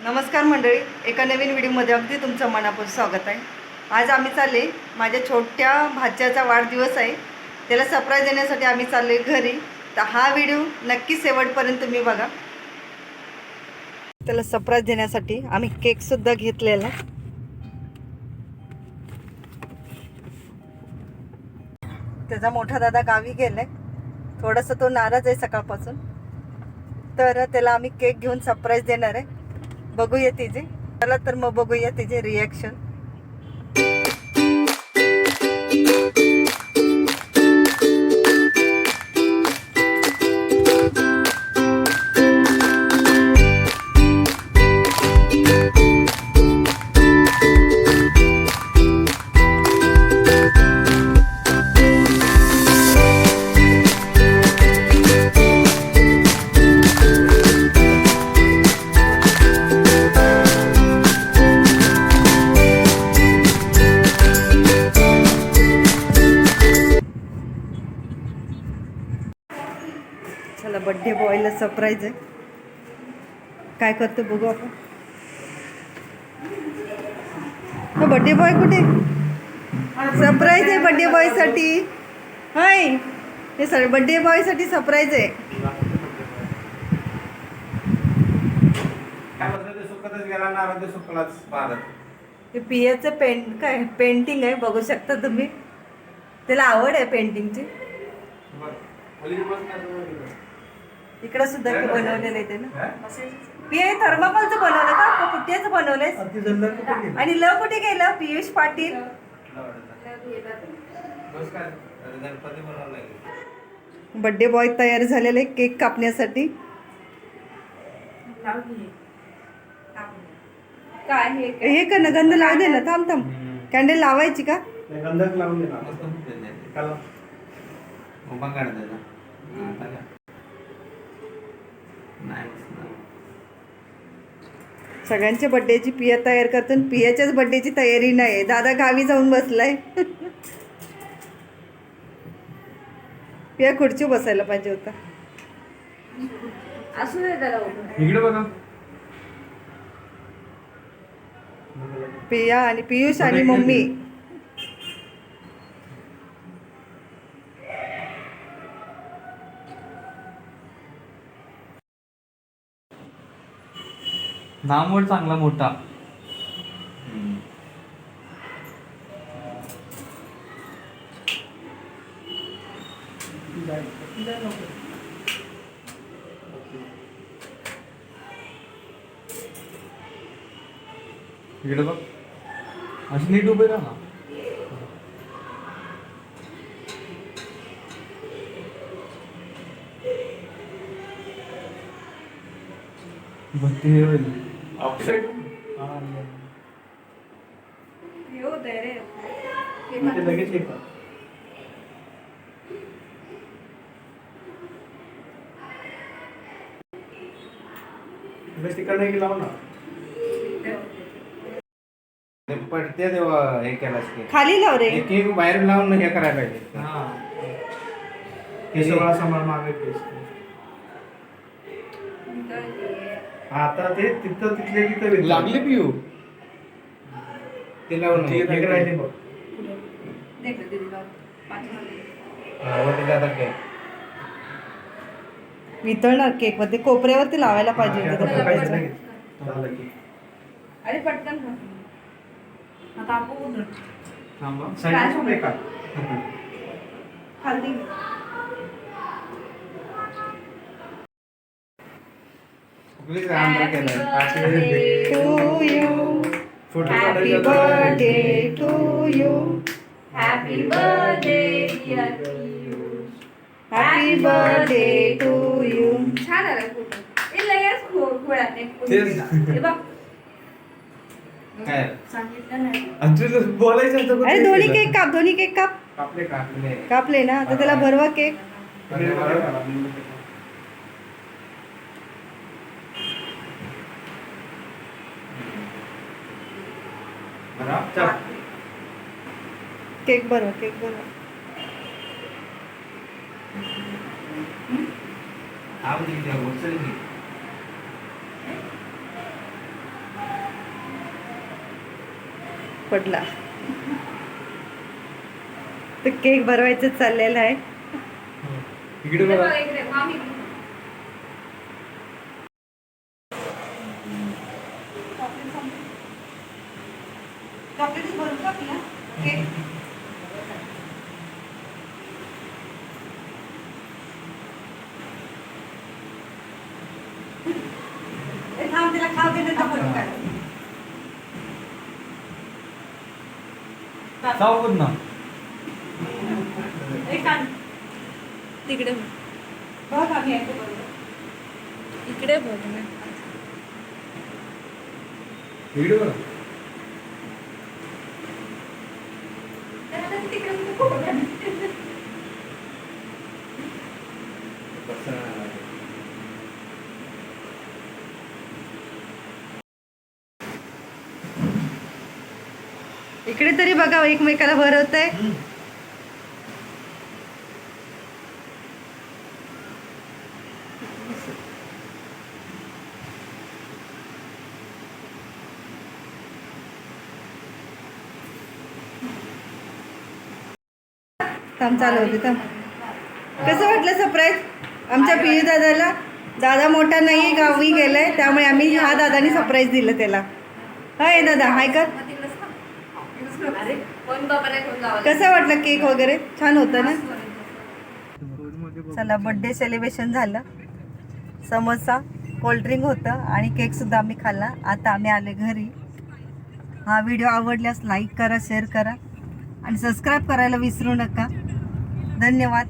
नमस्कार मंडळी एका नवीन व्हिडिओमध्ये अगदी तुमचं मनापासून स्वागत आहे. आज आम्ही चालले माझ्या छोट्या भाच्याचा वाढदिवस आहे. त्याला सरप्राईज देण्यासाठी आम्ही चालले घरी. तर हा व्हिडिओ नक्की शेवटपर्यंत तुम्ही बघा. त्याला सरप्राईज देण्यासाठी आम्ही केकसुद्धा घेतलेला. त्याचा मोठा दादा गावी गेलाय थोडासा तो नाराज आहे सकाळपासून. तर त्याला आम्ही केक घेऊन सरप्राईज देणार आहे. बघूया तिचे. चला तर मग बघूया तिचे रिॲक्शन बड्डे बॉयला सरप्राईज आहे. काय करतो बघू आपण. बड्डे बॉय कुठे? सरप्राईज आहे बड्डे बॉयसाठी हाय. हे सर बड्डे बॉयसाठी सरप्राईज आहे. हे पियाचं पेंट काय पेंटिंग आहे बघू शकता तुम्ही. त्याला आवड आहे पेंटिंगची इकडं सुद्धा ते बनवलेलं आहे त्यानं पिया हे? थर्माकोलचं बनवलं का? का पुट्ट्याचं बनवलंय? आणि ल कुठे गेलं? पियुष पाटील. बड्डे बॉय तयार झालेले केक कापण्यासाठी. काय हे? हे का ना गंध लावू दे ना थांब थांब. कॅन्डल लावायची का? गंधक लावून फुटले ते. काला उभा काढता येतं. हा, आता काय? नाही मस्त. सगळ्यांच्या बड्डेची पिया तयार करतो आणि पियाच्याच बड्डेची तयारी नाही दादा गावी जाऊन बसलाय. पिया खुर्ची बसायला पाहिजे होता. असू दे त्याला उभं. इकडे बघा. पिया आणि पियुष आणि मम्मी. नामवड चांगला मोठा. इकडे बघ. अशी नीट उभे राहा. भक्ती हे होईल हे हे ते लगेच तिकडनं ते पडते तेव्हा हे केलास की. खाली लाव रे. एक एक बाहेर लावून हे करायला पाहिजे. हा. केशवळा सांभाळ मागे आता ते तिथं तिथले तिथं. लागले पिऊ. ते लावून एक राहिले बघ. वितळणार केकमध्ये कोपऱ्यावरती लावायला पाहिजे होतं. अरे पटकन. आता आपण. थांबा. सोड एका. खाली प्लीज आंध्र केलं असे To you, फोटो Happy काढायचे birthday to you, happy birthday dear Piyush happy birthday to you. छान आला फोटो हे लगेच खो खोळ्याने तेच. हे बघ काय सांगितलं नाही आणि तुझं बोलायचं होतं कुठे अरे दोन्ही? केक काप दोन्ही केक काप. कापले आपले कापले ना तर त्याला भरवा केक केक बरं केक बरं पडला. तर केक भरवायचं चाललेलं आहे. इकडे चॉकलेट भरून का आपला केक ए, थांब तिला खाऊ दे नंतर भरून काढ. बघ ना. तिकडे बघ आम्ही. इकडे बघ ना इकडे बघा इकडे तरी बघा एकमेकाला भरवत आहे थांब चालू होते थांब कसं वाटलं सरप्राईज आमच्या पियू दादाला दादा मोठा नाही गावी गेलाय त्यामुळे आम्ही ह्या दादानी सरप्राईज दिलं त्याला. हाय दादा हाय गावाला? कसं वाटलं केक वगैरे? छान होतं ना? चला बड्डे सेलिब्रेशन झालं. समोसा कोल्ड्रिंक होतं आणि केकसुद्धा आम्ही खाल्ला. आता आम्ही आले घरी. हा व्हिडिओ आवडल्यास लाईक करा शेअर करा आणि सबस्क्राईब करायला विसरू नका. धन्यवाद.